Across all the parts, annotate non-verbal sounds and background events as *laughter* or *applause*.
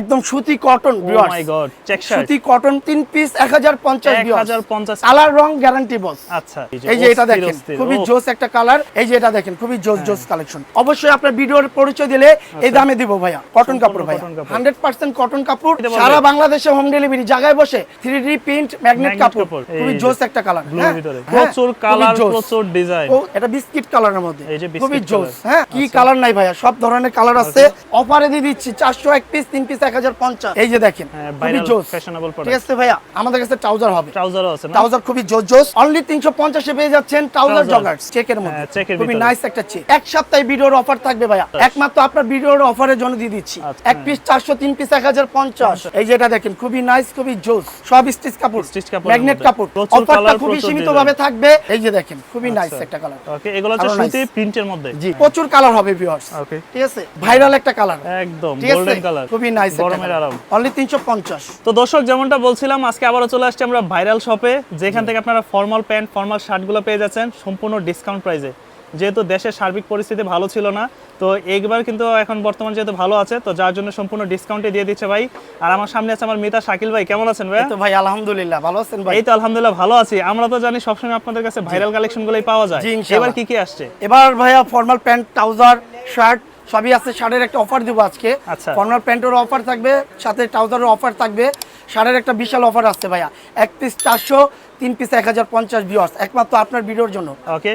একদম সুতি cotton oh my god check shirt সুতি কটন তিন পিস এক হাজার পঞ্চাশ 1050 কালার রং গ্যারান্টি বস আচ্ছা এই যে এটা দেখেন খুবই হ্যাঁ। জোস একটা কালার এই যে এটা দেখেন খুবই জোস জোস কালেকশন অবশ্যই আপনার ভিডিওর পরিচয় দিলে এই দামে দিব ভাইয়া কটন কাপড় ভাইয়া। হান্ড্রেড পার্সেন্ট কটন কাপড় সারা বাংলাদেশে হোম ডেলিভারি জায়গায় বসে থ্রি ডি প্রিন্ট ম্যাগনেট কাপড়। খুবই জোস একটা কালার ব্লুর ভিতরে। প্রচুর কালার প্রচুর ডিজাইন ও এটা বিস্কিট কালারের মধ্যে। খুবই জোস। হ্যাঁ কি আচ্ছা। কালার নাই ভাইয়া সব ধরনের কালার আছে। অফারে দিয়ে দিচ্ছি চারশো এক পিস তিন পিস এক হাজার পঞ্চাশ। এই যে দেখেন খুবই জোস। fashionable ঠিক আছে ভাইয়া? আমাদের কাছে ট্রাউজার হবে। ট্রাউজারও আছে ট্রাউজার খুবই জোস জোস। অনলি তিনশো পঞ্চাশে পেয়ে যাচ্ছেন ট্রাউজার জগার্স চেকের মধ্যে। check এর খুবই নাইস একটা চেক এক সপ্তাহে ভিডিওর অফার থাকবে ভাইয়া। একমাত্র আপনার ভিডিওর অফারের জন্য দিয়ে দিচ্ছি। এক পিস চারশো তিন পিস এক হাজার পঞ্চাশ। এই যে দেখেন খুবই নাইস খুবই জোস। সব স্টিচ কাপড় Stitch কাপড়ের ম্যাগনেট কাপড়। অফারটা খুবই সীমিত ভাবে থাকবে। এই যে দেখেন খুবই নাইস আচ্ছা। একটা কালার ওকে এগুলো হচ্ছে সুতি প্রিন্টের মধ্যে। জি প্রচুর কালার হবে ভিউয়ার্স ওকে ঠিক আছে? ভাইরাল একটা কালার একদম গোল্ডেন কালার খুবই নাইস গরমের আরাম। অনলি তিনশো পঞ্চাশ। তো দর্শক যেমনটা বলছিলাম আজকে আবারও চলে আসছি আমরা ভাইরাল শপে যেখান থেকে আপনারা ফর্মাল প্যান্ট ফর্মাল শার্টগুলো পেয়ে যাচ্ছেন সম্পূর্ণ ডিসকাউন্ট প্রাইসে যেহেতু দেশের সার্বিক পরিস্থিতি ভালো ছিল না তো এইবার কিন্তু এখন বর্তমান যেহেতু ভালো আছে তো যার জন্য সম্পূর্ণ ডিসকাউন্টে দিয়ে দিচ্ছে ভাই। আর আমার সামনে আছে আমার মিতা শাকিল ভাই কেমন আছেন ভাই তো ভাই আলহামদুলিল্লাহ ভালো আছেন ভাই? এই তো আলহামদুলিল্লাহ ভালো আছি। আমরা তো জানি সবসময় আপনাদের কাছে ভাইরাল কালেকশন গুলোই পাওয়া যায়। এবার কি কি আসছে? এবার ভাইয়া ফর্মাল প্যান্ট ট্রাউজার শার্ট সবই আছে শার্টের একটা অফার দিব আজকে। ফর্মাল প্যান্টের অফার থাকবে সাথে ট্রাউজারের অফার থাকবে। শার্টের একটা বিশাল অফার আসছে ভাইয়া। এক পিস চারশো তিন পিস এক হাজার পঞ্চাশ ভিউয়ার্স একমাত্র আপনার ভিডিওর জন্য।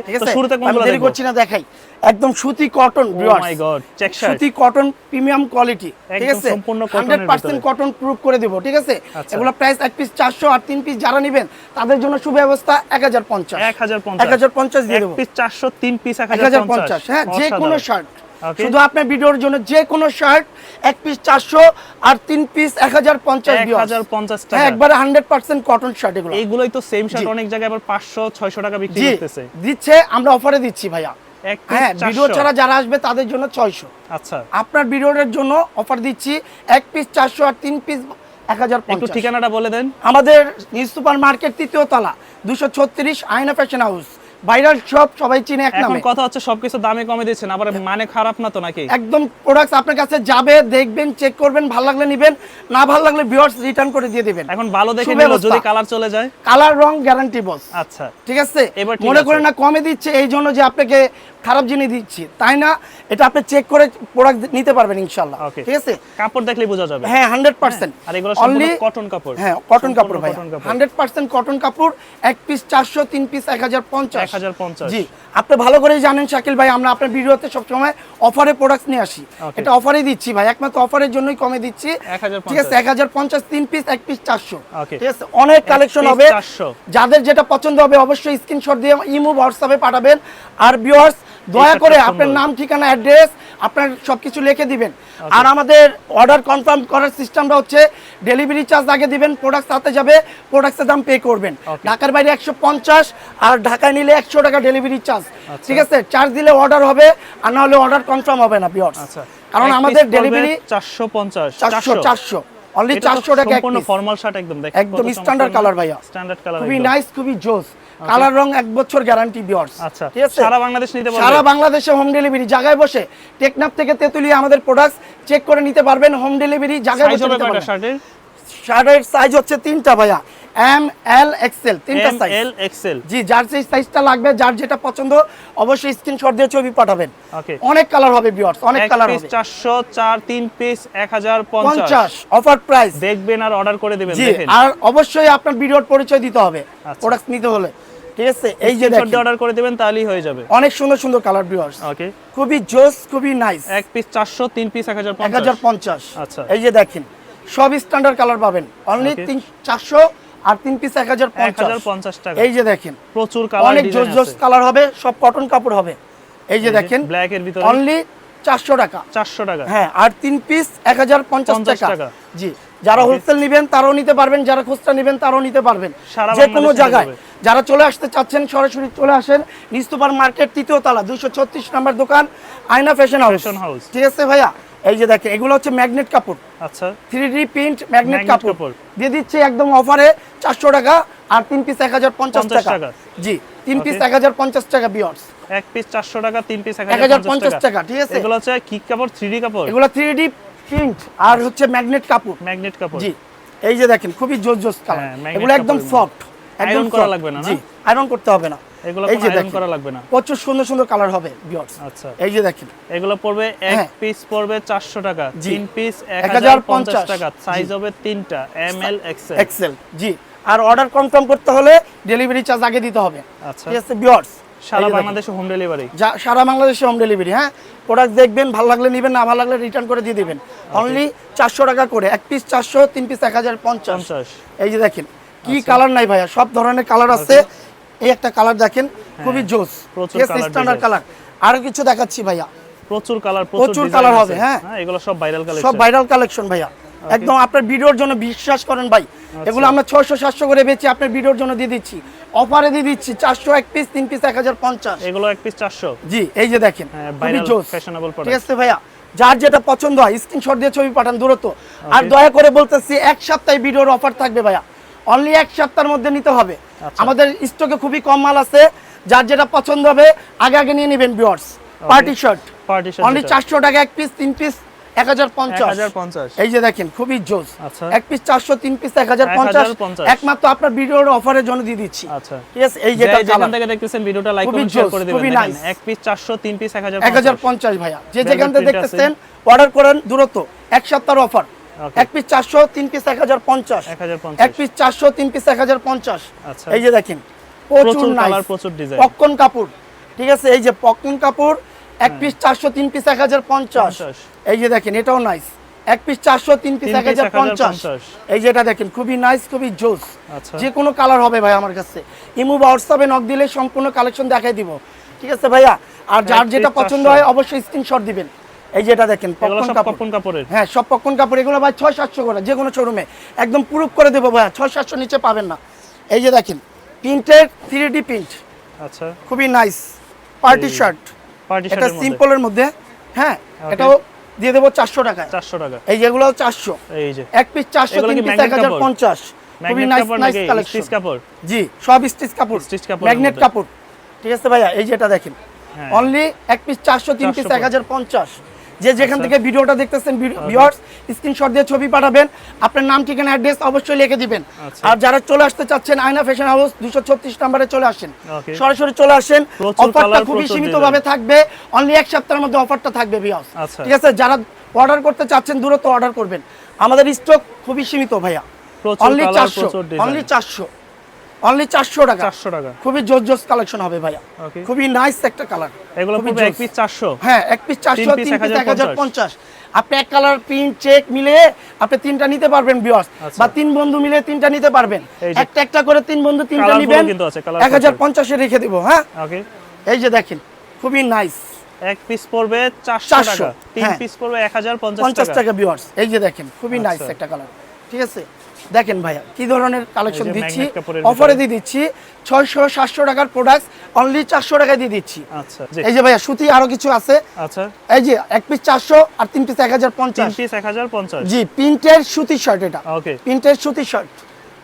ঠিক আছে? আমি দেরি করছি না দেখাই। একদম সুতি কটন শার্ট সুতি কটন প্রিমিয়াম কোয়ালিটি ঠিক আছে? হান্ড্রেড পার্সেন্ট কটন প্রুফ করে দিব ঠিক আছে। এগুলো প্রাইস এক পিস চারশো আর তিন পিস যারা নেবেন তাদের জন্য সুব্যবস্থা এক হাজার পঞ্চাশ। এক হাজার পঞ্চাশ। দিয়ে দেবো। পিস চারশো তিন পিস এক হাজার পঞ্চাশ। হ্যাঁ যে কোনো শার্ট. শুধু আপনার ভিডিওর জন্য যে কোনো শার্ট এক পিস চারশো আর তিন পিস এক হাজার পঞ্চাশ হাজার পঞ্চাশ টাকা। একবারে হান্ড্রেড পার্সেন্ট কটন শার্ট এগুলো। এইগুলোই তো সেম শার্ট অনেক জায়গায় আবার পাঁচশো ছয়শো টাকা বিক্রি করতেছে। দিচ্ছে আমরা অফারে দিচ্ছি ভাইয়া। হ্যাঁ ভিডিও ছাড়া যারা আসবে তাদের জন্য ছয়শো। আচ্ছা। আপনার ভিডিওর জন্য অফার দিচ্ছি এক পিস চারশো আর তিন পিস এক হাজার একটু ঠিকানাটা বলে দেন। আমাদের নিউ সুপার মার্কেট তৃতীয় তলা দুশো ছত্রিশ আয়না ফ্যাশন হাউস। ভাইরাল শপ সবাই চিনে এক এখন কথা হচ্ছে সবকিছু দামে কমে দিচ্ছেন আবার মানে খারাপ না তো নাকি? একদম প্রোডাক্ট আপনার কাছে যাবে দেখবেন চেক করবেন ভালো লাগলে নেবেন না ভালো লাগলে ভিউয়ার্স রিটার্ন করে দিয়ে দিবেন। এখন ভালো দেখে নিল যদি কালার চলে যায়? কালার রং গ্যারান্টি বস আচ্ছা। ঠিক আছে? মনে করেন না কমে দিচ্ছে এই জন্য যে আপনাকে খারাপ জিনিস দিচ্ছি। তাই না? এটা আপনি চেক করে প্রোডাক্ট নিতে পারবেন ইনশাল্লাহ ঠিক আছে? কাপড় দেখলেই বোঝা যাবে। হ্যাঁ হান্ড্রেড পার্সেন্ট আর এগুলো সম্পূর্ণ কটন কাপড়। হ্যাঁ কটন কাপড় ভাই কটন কাপড়। হান্ড্রেড পার্সেন্ট কটন কাপড় এক পিস চারশো তিন পিস এক হাজার পঞ্চাশ। 1050 জি আপনি ভালো করেই জানেন শাকিল ভাই আমরা আপনার ভিডিওতে সবসময় অফারে প্রোডাক্ট নিয়ে আসি। এটা অফারে দিচ্ছি ভাই একমাত্র অফারের জন্যই কমে দিচ্ছি। ঠিক আছে এক হাজার পঞ্চাশ তিন পিস এক পিস চারশো। Okay. ঠিক আছে অনেক কালেকশন হবে। যাদের যেটা পছন্দ হবে অবশ্যই স্ক্রিনশট দিয়ে ইমো হোয়াটসঅ্যাপে পাঠাবেন। আর ভিউয়ার্স দয়া করে আপনার নাম ঠিকানা অ্যাড্রেস আপনার সবকিছু লিখে দিবেন। আর আমাদের অর্ডার কনফার্ম করার সিস্টেমটা হচ্ছে ডেলিভারি চার্জ আগে দিবেন প্রোডাক্ট সাথে যাবে প্রোডাক্টের দাম পে করবেন। ঢাকার বাইরে একশো পঞ্চাশ আর ঢাকায় নিলে একশো টাকা ডেলিভারি চার্জ আচ্ছা। ঠিক আছে? চার্জ দিলে অর্ডার হবে আর না হলে অর্ডার কনফার্ম হবে না ভিউয়ার্স আচ্ছা। কারণ আমাদের ডেলিভারি চারশো পঞ্চাশ চারশো চারশো। অনলি চারশো টাকা সম্পূর্ণ ফর্মাল শার্ট একদম একদম স্ট্যান্ডার্ড কালার ভাইয়া। স্ট্যান্ডার্ড কালার খুবই নাইস খুবই জোস কালার রং এক বছর গ্যারান্টি বিয়ার্স আচ্ছা ঠিক আছে? সারা বাংলাদেশ নিতে পারবেন সারা বাংলাদেশে হোম ডেলিভারি জায়গায় বসে টেকনাপ থেকে তেতুলিয়া আমাদের প্রোডাক্ট চেক করে নিতে পারবেন। হোম ডেলিভারি জায়গায় সাইজ বসে হবে নিতে পারবেন। শার্টের শার্টের সাইজ হচ্ছে তিনটা ভাইয়া। এম এল এক্সেল তিনটা সাইজ এল এক্সেল। জি যার সেই সাইজটা লাগবে যার যেটা পছন্দ অবশ্যই স্ক্রিনশট দিয়ে ছবি পাঠাবেন। ওকে। অনেক কালার হবে বিয়ার্স অনেক কালার হবে। চারশো চার তিন পিস এক হাজার পঞ্চাশ। পঞ্চাশ অফার প্রাইস দেখবেন আর অর্ডার করে দেবেন দেখেন। আর অবশ্যই আপনার ভিডিওর পরিচয় দিতে হবে আচ্ছা। প্রোডাক্ট নিতে হলে। ঠিক আছে? এই যে দেখেন। অর্ডার করে দেবেন তাহলেই হয়ে যাবে। অনেক সুন্দর সুন্দর কালার ভিউয়ার্স ওকে। খুবই জোস খুবই নাইস এক পিস চারশো তিন পিস এক হাজার এক হাজার পঞ্চাশ। আচ্ছা। এই যে দেখেন সব স্ট্যান্ডার্ড কালার পাবেন। Only Okay. তিন চারশো আর তিন পিস এক হাজার পঞ্চাশ। টাকা। এই যে দেখেন প্রচুর অনেক জোস জোস কালার হবে সব কটন কাপড় হবে। এই যে দেখেন ব্ল্যাক এর ভিতরে। অনলি চারশো টাকা। চারশো টাকা। হ্যাঁ আর তিন পিস এক হাজার পঞ্চাশ টাকা। জি যারা হোলসেল নেবেন তারাও নিতে পারবেন যারা খুচরা নেবেন তারাও নিতে পারবেন। যে কোনো জায়গায় যারা চলে আসতে চাচ্ছেন সরাসরি চলে আসেন নিস্তুপার মার্কেট তৃতীয় তলা দুশো ছত্রিশ নাম্বার দোকান আয়না ফ্যাশন হাউস ঠিক আছে ভাইয়া? এই যে দেখেন এগুলো হচ্ছে ম্যাগনেট কাপড়। আচ্ছা। থ্রি ডি প্রিন্ট ম্যাগনেট কাপড়। দিয়ে দিচ্ছে একদম অফারে চারশো টাকা আর তিন পিস এক হাজার পঞ্চাশ টাকা। জি তিন পিস এক হাজার পঞ্চাশ টাকা বিয়ার্স এক পিস চারশো টাকা তিন পিস এক 1050 টাকা, ঠিক আছে? এগুলো হচ্ছে কি কাপড় থ্রি ডি কাপড়? এগুলো থ্রি ডি প্রিন্ট আর হচ্ছে ম্যাগনেট কাপড়। ম্যাগনেট কাপড়। জি এই যে দেখেন খুবই জোস জোস কালার হ্যাঁ, এগুলো একদম সফট একদম Iron করা লাগবে না, না? জি আয়রন করতে হবে না। এগুলো এই যে দেখেন করা লাগবে না। প্রচুর সুন্দর সুন্দর কালার হবে ভিউয়ার্স আচ্ছা। এই যে দেখেন। এগুলো পড়বে এক হ্যাঁ। পিস পড়বে চারশো টাকা তিন পিস 1050 টাকা সাইজ হবে তিনটা এম এল এক্সেল এক্সেল জি। আর অর্ডার কনফার্ম করতে হলে ডেলিভারি চার্জ আগে দিতে হবে। আচ্ছা। ঠিক আছে ভিউয়ার্স সারা বাংলাদেশে হোম ডেলিভারি যা সারা বাংলাদেশে হোম ডেলিভারি হ্যাঁ? প্রোডাক্ট দেখবেন ভালো লাগলে নেবেন না ভালো লাগলে রিটার্ন করে দিয়ে দিবেন। অনলি চারশো টাকা করে এক পিস চারশো তিন পিস এক হাজার পঞ্চাশ। পঞ্চাশ। এই যে দেখেন কি কালার নাই ভাইয়া সব ধরনের কালার আছে। এই একটা কালার দেখেন খুবই জোস। হ্যাঁ। আছে colour স্ট্যান্ডার্ড কালার আরও কিছু দেখাচ্ছি ভাইয়া। প্রচুর কালার প্রচুর colour হবে, হ্যাঁ। এগুলো সব ভাইরাল কালেকশন সব ভাইরাল কালেকশন ভাইয়া। একদম আপনার ভিডিওর জন্য বিশ্বাস করেন ভাই। আচ্ছা। এগুলো আমরা ছয়শো সাতশো করে বেচি আপনার ভিডিওর জন্য দিয়ে দিচ্ছি। অফারে দিয়ে দিচ্ছি চারশো এক পিস তিন পিস এক হাজার পঞ্চাশ। এগুলো এক পিস চারশো। জি এই যে দেখেন হ্যাঁ, খুবই জোস। ঠিক আছে ভাইয়া। যার যেটা পছন্দ হয় স্ক্রিনশট দিয়ে ছবি পাঠান দূরত্ব। আর দয়া করে বলতেছি এক সপ্তাহে ভিডিওর অফার থাকবে ভাইয়া। অনলি এক সপ্তাহের মধ্যে নিতে হবে। আচ্ছা। আমাদের স্টকে খুবই কম মাল আছে যার যেটা পছন্দ হবে আগে আগে নিয়ে নেবেন বিয়ার্স পার্টি শার্ট পার্টি অনলি চারশো টাকা এক পিস তিন পিস এক হাজার পঞ্চাশ। এই যে দেখেন খুবই জোস। আচ্ছা। এক পিস চারশো তিন পিস এক হাজার পঞ্চাশ। 1050 একমাত্র আপনার ভিডিওর অফারের জন্য দিয়ে দিচ্ছি। আচ্ছা। ঠিক আছে? এই যেটা যে- যেখান থেকে দেখতেছেন ভিডিওটা লাইক কমেন্ট শেয়ার করে দিবেন। খুবই nice। এক পিস চারশো তিন পিস এক হাজার এক হাজার পঞ্চাশ ভাইয়া। যে যেখান থেকে দেখতেছেন অর্ডার করেন দূরত্ব এক সপ্তাহের অফার. এক পিস চারশো তিন পিস এক হাজার পঞ্চাশ। এক পিস চারশো তিন পিস এক হাজার পঞ্চাশ। আচ্ছা। এই যে দেখেন প্রচুর নাইস প্রচুর ডিজাইন পপকর্ন কাপড়। ঠিক আছে? এই যে পপকর্ন কাপড় এক পিস চারশো তিন পিস এক হাজার পঞ্চাশ। এই যে দেখেন এটাও নাইস এক পিস চারশো তিন পিস এক হাজার পঞ্চাশ। এই যে এটা দেখেন খুবই নাইস খুবই জোস। আচ্ছা। যে কোনো কালার হবে ভাই আমার কাছে। ইমু বা হোয়াটসঅ্যাপে নক দিলে সম্পূর্ণ কালেকশন দেখাই দিব। ঠিক আছে ভাইয়া? আর যার যেটা পছন্দ হয় অবশ্যই স্ক্রিনশট দিবেন। এই যে এটা দেখেন পপকর্ন কাপড়। হ্যাঁ সব পপকর্ন কাপড় এগুলো ভাই ছয় সাতশো করে যে কোনো শোরুমে একদম প্রুফ করে দেবো ভাইয়া ছয় সাতশো নিচে পাবেন না। এই যে দেখেন প্রিন্টের থ্রি ডি প্রিন্ট আচ্ছা। খুবই নাইস পার্টি শার্ট পার্টি এটা সিম্পলের মধ্যে? হ্যাঁ এটাও দিয়ে দেবো চারশো টাকায়। চারশো টাকা। এই যেগুলো চারশো। এই যে। এক পিস চারশো তিন পিস এক হাজার পঞ্চাশ। খুবই নাইস কাপড় নাইস কালেকশন স্টিচ কাপড়? জি সব স্টিচ কাপড়। Stitch কাপড়ের ম্যাগনেট কাপড়। ঠিক আছে ভাইয়া এই যে এটা দেখেন। হ্যাঁ। অনলি এক পিস চারশো তিন পিস এক হাজার পঞ্চাশ। যে যেখান আচ্ছা। থেকে ভিডিওটা দেখতেছেন ভিউয়ার্স স্ক্রিনশট দিয়ে ছবি পাঠাবেন। আপনার নাম ঠিকানা অ্যাড্রেস অবশ্যই লিখে দিবেন। আচ্ছা। আর যারা চলে আসতে চাচ্ছেন আয়না ফ্যাশন হাউস দুশো ছত্রিশ নাম্বারে চলে আসেন। সরাসরি চলে আসেন। অফারটা খুবই প্রচুর সীমিত ভাবে থাকবে। অনলি এক সপ্তাহের মধ্যে অফারটা থাকবে ভিউয়ার্স আচ্ছা। ঠিক আছে? যারা অর্ডার করতে চাচ্ছেন দূরত্ব অর্ডার করবেন। আমাদের স্টক খুবই সীমিত ভাইয়া। অনলি চারশো। অনলি চারশো। অনলি চারশো টাকা। চারশো টাকা। খুবই জোস জোস কালেকশন হবে ভাইয়া. খুবই নাইস একটা কালার এগুলো পড়বে এক পিস চারশো। হ্যাঁ এক পিস চারশো piece তিন পিস 1050 আপনি এক কালার প্রিন্ট চেক মিলে আপনি তিনটা নিতে পারবেন বিয়স আচ্ছা। বা তিন বন্ধু মিলে তিনটা নিতে পারবেন। একটা একটা করে তিন বন্ধু তিনটা নিবেন কিন্তু আছে, colour এক হাজার colour। পঞ্চাশে রেখে দিব হ্যাঁ? ওকে এই যে দেখেন খুবই নাইস এক পিস পড়বে চারশো 400 টাকা। তিন হ্যাঁ। পিস পড়বে এক হাজার পঞ্চাশ পঞ্চাশ টাকা। টাকা বিয়ার্স এই যে দেখেন খুবই নাইস আচ্ছা। একটা কালার ঠিক আছে? দেখেন ভাইয়া কি ধরনের কালেকশন দিচ্ছি? অফারে দিয়ে দিচ্ছি ছয়শো সাতশো টাকার প্রোডাক্ট অনলি চারশো টাকায় দিয়ে দিচ্ছি। আচ্ছা এই যে ভাইয়া সুতি আরও কিছু আছে। আচ্ছা। এই যে এক পিস চারশো আর তিন পিস এক হাজার পঞ্চাশ। পিস এক হাজার পঞ্চাশ। জি প্রিন্টের সুতি শার্ট এটা। ওকে। প্রিন্টের সুতি শার্ট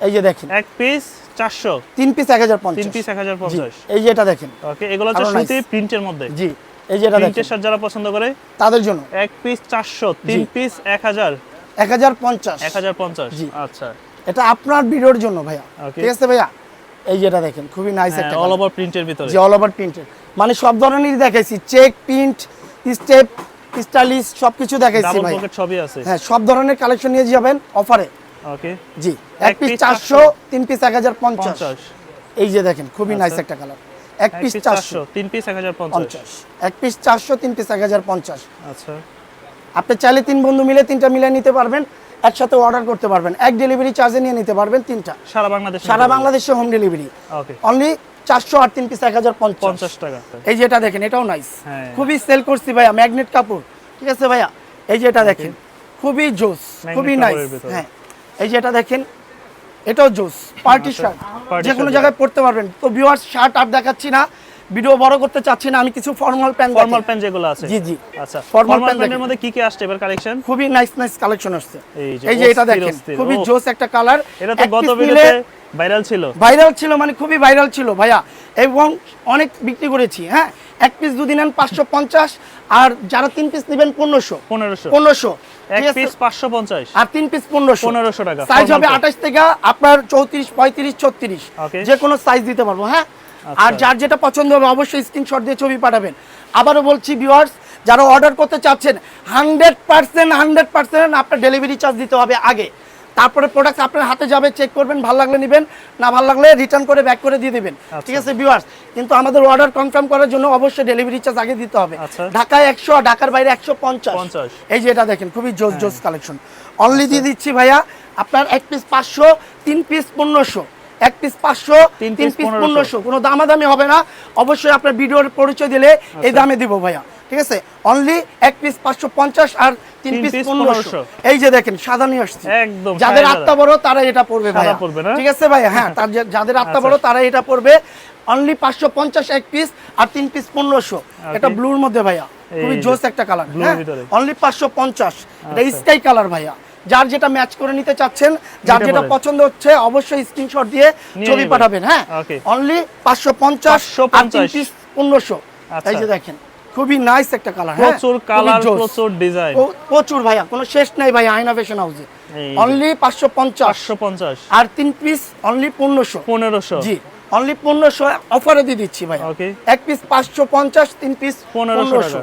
এই যে দেখেন। এক পিস চারশো। তিন পিস এক হাজার তিন পঞ্চাশ পিস এক হাজার জি, পঞ্চাশ এই যে এটা দেখেন। ওকে এগুলো হচ্ছে সুতি প্রিন্টের মধ্যে। জি এই যে এটা দেখেন। প্রিন্টের শার্ট যারা পছন্দ করে তাদের জন্য। এক পিস চারশো তিন পিস এক হাজার। জি। আচ্ছা। এটা আপনার ভিডিওর জন্য ভাইয়া। ঠিক আছে ভাইয়া? এই যেটা দেখেন খুবই নাইস একটা অল ওভার প্রিন্টের ভিতরে। যে অল ওভার প্রিন্টেড মানে সব ধরনেরই দেখাইছি চেক প্রিন্ট স্টেপ স্টাইলিশ সব কিছু দেখাইছি ভাই পকেট সবই আছে। হ্যাঁ সব ধরনের কালেকশন নিয়ে যাবেন অফারে ওকে জি এক পিস piece চারশো। তিন পিস এক হাজার পঞ্চাশ। পঞ্চাশ। এই যে দেখেন খুবই নাইস আচ্ছা। একটা কালার এক পিস পিস চারশো। চারশো তিন পিস এক হাজার পঞ্চাশ। পঞ্চাশ। এক পিস চারশো তিন পিস এক হাজার পঞ্চাশ। আচ্ছা। আপনি চাইলে তিন বন্ধু মিলে তিনটা মিলে নিতে পারবেন একসাথে অর্ডার করতে পারবেন। এক ডেলিভারি চার্জে নিয়ে নিতে পারবেন তিনটা। সারা বাংলাদেশ সারা বাংলাদেশে হোম ডেলিভারি অনলি চারশো আর তিন পিস এক হাজার পঞ্চাশ। টাকা। এই যে এটা দেখেন এটাও নাইস হ্যাঁ। খুবই সেল করছি ভাইয়া ম্যাগনেট কাপড়। ঠিক আছে ভাইয়া? এই যে এটা দেখেন খুবই জোস খুবই নাইস হ্যাঁ। এই যে এটা দেখেন এটাও জোস পার্টি শার্ট যে কোনো জায়গায় পড়তে পারবেন। তো ভিউয়ার্স শার্ট আর দেখাচ্ছি না। ভিডিও বড় করতে চাচ্ছি না আমি কিছু ফর্মাল প্যান্ট ফর্মাল প্যান্ট যেগুলো আছে? জি, জি। আচ্ছা ফর্মাল প্যান্টের মধ্যে কি কি আসছে এবার কালেকশন খুবই নাইস নাইস কালেকশন আসছে। এই যে এটা দেখেন খুবই জোস একটা কালার এটা তো গত ভিডিওতে ভাইরাল ছিল। ভাইরাল ছিল মানে খুবই ভাইরাল ছিল ভাইয়া। এবং অনেক বিক্রি করেছি হ্যাঁ? এক পিস দুদিন নেন পাঁচশো পঞ্চাশ আর যারা তিন পিস নেবেন পনেরোশো। পনেরোশো। পনেরোশো। এক পিস পাঁচশো পঞ্চাশ। আর তিন পিস পনেরোশো। 1500 টাকা, সাইজ হবে। আঠাশ থেকে আপনার চৌত্রিশ পঁয়ত্রিশ ছত্রিশ. যে কোনো সাইজ দিতে পারব হ্যাঁ। আর যার যেটা পছন্দ হবে অবশ্যই স্ক্রিনশট দিয়ে ছবি পাঠাবেন। আবারও বলছি ভিউয়ার্স যারা অর্ডার করতে চাচ্ছেন হান্ড্রেড পার্সেন্ট হান্ড্রেড পার্সেন্ট আপনার ডেলিভারি চার্জ দিতে হবে আগে। তারপরে প্রোডাক্ট আপনার হাতে যাবে চেক করবেন ভালো লাগলে নেবেন না ভালো লাগলে রিটার্ন করে ব্যাক করে দিয়ে দেবেন। আচ্ছা। ঠিক আছে ভিউয়ার্স কিন্তু আমাদের অর্ডার কনফার্ম করার জন্য অবশ্যই ডেলিভারি চার্জ আগে দিতে হবে। আচ্ছা। ঢাকায় একশো ঢাকার বাইরে একশো পঞ্চাশ। এই যে এটা দেখেন খুবই জোস হ্যাঁ। জোস কালেকশন অনলি দিয়ে দিচ্ছি ভাইয়া আপনার এক পিস পাঁচশো তিন পিস পনেরোশো। এক পিস পাঁচশো তিন পিস পনেরোশো। কোনো দামাদামি হবে না। অবশ্যই আপনার ভিডিওর পরিচয় দিলে আচ্ছা। এই দামে দিব ভাইয়া। ঠিক আছে? অনলি এক পিস পাঁচশো পঞ্চাশ আর তিন পিস পনেরোশো। এই যে দেখেন সাদা নিয়ে আসছি। একদম যাদের। আত্মা বড় তারা এটা পড়বে সাদা ভাইয়া। পড়বে না? ঠিক আছে ভাইয়া? হ্যাঁ *laughs* তার যাদের আত্মা আচ্ছা। বড় তারা এটা পড়বে অনলি পাঁচশো পঞ্চাশ এক পিস আর তিন পিস পনেরোশো। এটা ব্লুর মধ্যে ভাইয়া। খুবই জোস একটা কালার হ্যাঁ? অনলি পাঁচশো পঞ্চাশ। এটা আচ্ছা। স্কাই কালার ভাইয়া। যার যেটা ম্যাচ করে নিতে চাচ্ছেন যার যেটা পছন্দ হচ্ছে অবশ্যই স্ক্রিনশট দিয়ে ছবি পাঠাবেন হ্যাঁ? অনলি পাঁচশো পঞ্চাশ আর তিন 550 পিস পনেরোশো। আচ্ছা। এই যে দেখেন খুবই নাইস একটা কালার প্রচুর কালার প্রচুর ডিজাইন প্রচুর ভাইয়া কোনো শেষ নাই ভাইয়া আয়না ফ্যাশন হাউসে অনলি পাঁচশো পঞ্চাশ। পঞ্চাশ। আর তিন পিস অনলি পনেরোশো। পনেরোশো। জি অনলি পনেরোশো অফারে দিয়ে দিচ্ছি ভাই এক পিস পাঁচশো পঞ্চাশ তিন পিস 1500 পনেরোশো।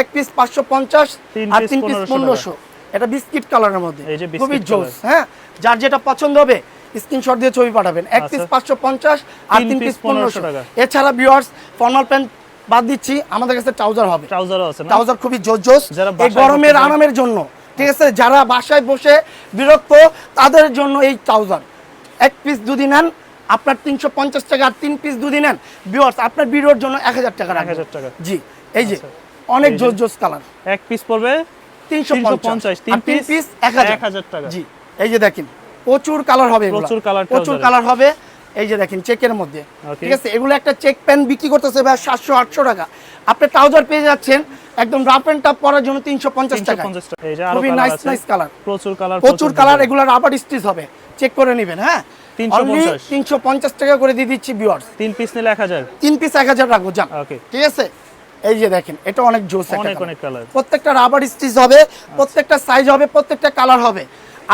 এক পিস পাঁচশো পঞ্চাশ আর তিন পিস পনেরোশো। এটা বিস্কিট কালারের মধ্যে। খুবই জোস হ্যাঁ যার যেটা পছন্দ হবে স্ক্রিনশট দিয়ে ছবি পাঠাবেন। এক পিস আচ্ছা। পাঁচশো পঞ্চাশ আর তিন পিস পনেরোশো। 1500 টাকা। এছাড়া বিয়ার্স ফর্মাল প্যান্ট বাদ দিচ্ছি আমাদের কাছে ট্রাউজার হবে। ট্রাউজারও আছে না? ট্রাউজার খুবই জোস জোস। এই গরমের আরামের জন্য ঠিক আছে? যারা বাসায় বসে বিরক্ত তাদের জন্য এই ট্রাউজার এক পিস যদি নেন আপনার তিনশো পঞ্চাশ টাকা আর তিন পিস দুদিন নেন। বিয়ার্স আপনার ভিডিওর জন্য এক হাজার টাকা এক হাজার টাকা। জি এই যে আচ্ছা। অনেক। জোস জোস কালার। এক পিস পড়বে তিনশো পঞ্চাশ। তিন তিন পিস এক হাজার। টাকা। জি এই যে দেখেন প্রচুর কালার হবে প্রচুর colour প্রচুর কালার হবে। এই যে দেখেন চেকের মধ্যে। ঠিক আছে এগুলো একটা চেক প্যান্ট বিক্রি করতেছে ভাই সাতশো আটশো টাকা। আপনি ট্রাউজার পেয়ে যাচ্ছেন একদম রাফ অ্যান্ড টাপ পরার জন্য তিনশো পঞ্চাশ টাকা 350 টাকা। এই যে আরও খুবই নাইস নাইস কালার প্রচুর কালার প্রচুর কালার এগুলো রাবার স্টিচ হবে। চেক করে নেবেন হ্যাঁ? 350 তিনশো পঞ্চাশ টাকা করে দিয়ে দিচ্ছি বিয়ার্স তিন পিস নিলে এক হাজার। তিন পিস এক হাজার রাখব যান। ঠিক আছে? এই যে দেখেন এটা অনেক জোস একটা অনেক অনেক কালার প্রত্যেকটা রাবার স্টিচ হবে প্রত্যেকটা সাইজ হবে প্রত্যেকটা কালার হবে।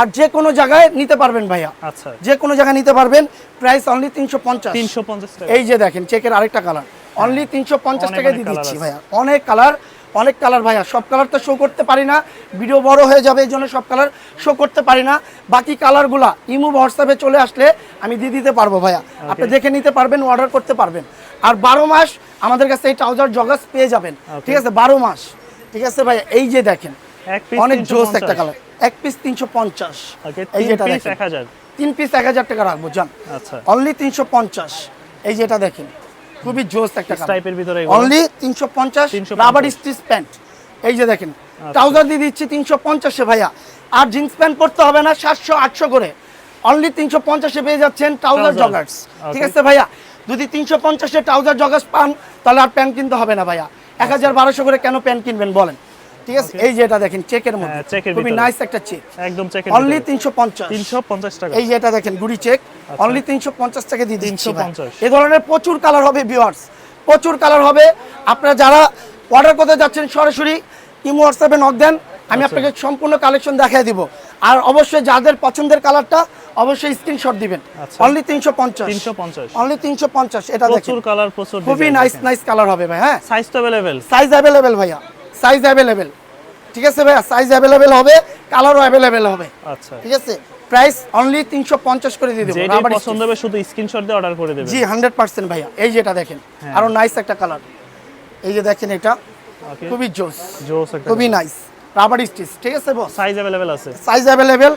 আর যে কোনো জায়গায় নিতে পারবেন ভাইয়া। আচ্ছা। যে কোনো জায়গায় নিতে পারবেন প্রাইস অনলি তিনশো পঞ্চাশ। তিনশো পঞ্চাশ টাকা। এই যে দেখেন চেকের আরেকটা কালার অনলি তিনশো পঞ্চাশ অনেক টাকা অনেক দিয়ে দিচ্ছি ভাইয়া। অনেক কালার অনেক কালার ভাইয়া। সব কালার তো শো করতে পারি না। ভিডিও বড় হয়ে যাবে এই জন্য সব কালার শো করতে পারি না। বাকি কালারগুলা ইমো হোয়াটসঅ্যাপে চলে আসলে আমি দিয়ে দিতে পারব ভাইয়া। আপনি দেখে নিতে পারবেন অর্ডার করতে পারবেন। আর বারো মাস আমাদের কাছে এই ট্রাউজার জগাস পেয়ে যাবেন। ঠিক আছে বারো মাস। ঠিক আছে ভাইয়া এই যে দেখেন অনেক জোস একটা কালার এক পিস তিনশো পঞ্চাশ। এই যেটা দেখেন। তিন পিস এক হাজার টাকা রাখব জান। আচ্ছা। অনলি তিনশো পঞ্চাশ। এই যেটা দেখেন খুবই জোস একটা টাইপের ভিতরে অনলি তিনশো পঞ্চাশ 350 রাবার স্টিচ প্যান্ট এই যে দেখেন আচ্ছা। ট্রাউজার দিয়ে দিচ্ছি তিনশো পঞ্চাশে ভাইয়া। আর জিন্স প্যান্ট পরতে হবে না সাতশো আটশো করে। অনলি তিনশো পঞ্চাশে পেয়ে যাচ্ছেন ট্রাউজার জগার্স ঠিক আছে ভাইয়া? যদি তিনশো পঞ্চাশের ট্রাউজার জগার্স পান তাহলে আর প্যান্ট কিনতে হবে না ভাইয়া। এক হাজার বারোশো করে কেন প্যান্ট কিনবেন বলেন? ঠিক আছে? এই যে এটা দেখেন চেকের মধ্যে। হ্যাঁ, খুবই নাইস একটা চেক। একদম চেকের অনলি তিনশো পঞ্চাশ। তিনশো পঞ্চাশ টাকা। এই যে এটা দেখেন গুড়ি চেক। অনলি তিনশো পঞ্চাশ টাকা দিয়ে দিচ্ছি। 350 এই ধরনের প্রচুর কালার হবে ভিউয়ার্স প্রচুর কালার হবে। আপনারা যারা অর্ডার করতে যাচ্ছেন সরাসরি ইমো হোয়াটসঅ্যাপে নক দেন। আমি আপনাকে সম্পূর্ণ কালেকশন দেখাই দিব। আর অবশ্যই যাদের পছন্দের কালারটা অবশ্যই স্ক্রিনশট দিবেন। অনলি তিনশো পঞ্চাশ। তিনশো পঞ্চাশ। অনলি তিনশো পঞ্চাশ এটা দেখেন। প্রচুর কালার প্রচুর খুবই নাইস নাইস কালার হবে ভাই হ্যাঁ? সাইজ তো অ্যাভেলেবেল সাইজ অ্যাভেলেবেল ভাইয়া সাইজ অ্যাভেলেবেল ঠিক আছে ভাইয়া সাইজ অ্যাভেলেবেল হবে কালারও অ্যাভেলেবেল হবে। আচ্ছা। ঠিক আছে? প্রাইস অনলি তিনশো পঞ্চাশ করে দিয়ে দেবো রাবার পছন্দ হবে শুধু স্ক্রিনশট দিয়ে অর্ডার করে দেবে জি হান্ড্রেড পার্সেন্ট ভাইয়া এই যেটা দেখেন হ্যাঁ। আরও নাইস একটা কালার এই যে দেখেন এটা খুবই জোস। জোস একটা খুবই নাইস রাবার স্টিচ ঠিক আছে বস সাইজ অ্যাভেলেবেল আছে। সাইজ অ্যাভেলেবেল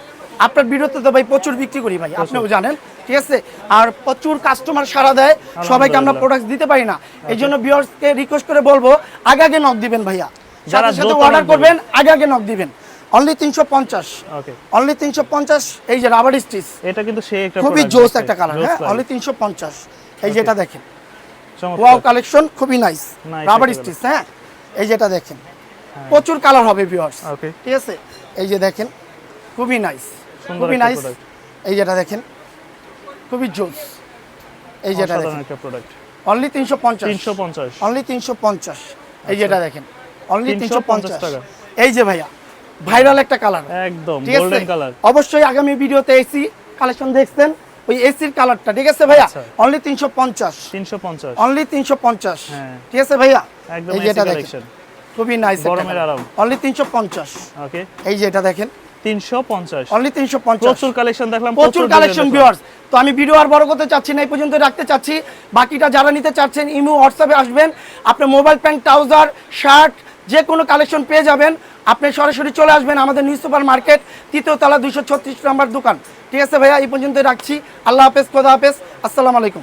আপনার ভিডিওতে তো ভাই প্রচুর বিক্রি করি ভাই আপনিও জানেন ঠিক আছে? আর প্রচুর কাস্টমার সারা দেয় সবাইকে আমরা প্রোডাক্ট দিতে পারি না। এই জন্য ভিউয়ার্সকে রিকোয়েস্ট করে বলব আগে আগে নক দিবেন ভাইয়া। যারা সাথে অর্ডার করবেন আগে আগে নক দিবেন। অনলি তিনশো পঞ্চাশ। ওকে অনলি তিনশো পঞ্চাশ এই যে রাবার স্টিচ এটা কিন্তু সেই একটা খুবই জোস একটা কালার হ্যাঁ? অনলি তিনশো পঞ্চাশ। এই যেটা দেখেন। ওয়াও কালেকশন খুবই নাইস রাবার স্টিচ হ্যাঁ? এই যেটা দেখেন। প্রচুর কালার হবে ভিউয়ার্স ওকে ঠিক আছে? এই যে দেখেন খুবই নাইস খুবই নাইস এই যেটা দেখেন খুবই জোস এই যেটা দেখেন। একটা প্রোডাক্ট অনলি তিনশো পঞ্চাশ। তিনশো পঞ্চাশ। অনলি তিনশো পঞ্চাশ। এই যেটা দেখেন অনলি 350 টাকা। এই যে ভাইয়া ভাইরাল একটা কালার একদম গোল্ডেন কালার অবশ্যই আগামী ভিডিওতে এসি কালেকশন দেখছেন ওই এসির কালারটা ঠিক আছে ভাইয়া? আচ্ছা। অনলি তিনশো পঞ্চাশ। তিনশো পঞ্চাশ। অনলি তিনশো পঞ্চাশ। হ্যাঁ। ঠিক আছে ভাইয়া? একদম এই যে এটা দেখেন। খুবই নাইস গরমের আরাম। অনলি তিনশো পঞ্চাশ। ওকে এই যে এটা দেখেন। তিনশো পঞ্চাশ। অনলি তিনশো পঞ্চাশ। প্রচুর কালেকশন দেখলাম প্রচুর কালেকশন ভিউয়ার্স তো আমি ভিডিও আর বড় করতে চাচ্ছি না এই পর্যন্ত রাখতে চাচ্ছি। বাকিটা যারা নিতে চাচ্ছেন ইমো হোয়াটসঅ্যাপে আসবেন। আপনি মোবাইল প্যান্ট ট্রাউজার শার্ট যে কোনো কালেকশন পেয়ে যাবেন। আপনি সরাসরি চলে আসবেন আমাদের নিউ সুপার মার্কেট তৃতীয় তলা দুইশো ছত্রিশ নম্বর দোকান। ঠিক আছে ভাইয়া এই পর্যন্ত রাখছি। আল্লাহ হাফেজ খোদা হাফেজ। আসসালামু আলাইকুম।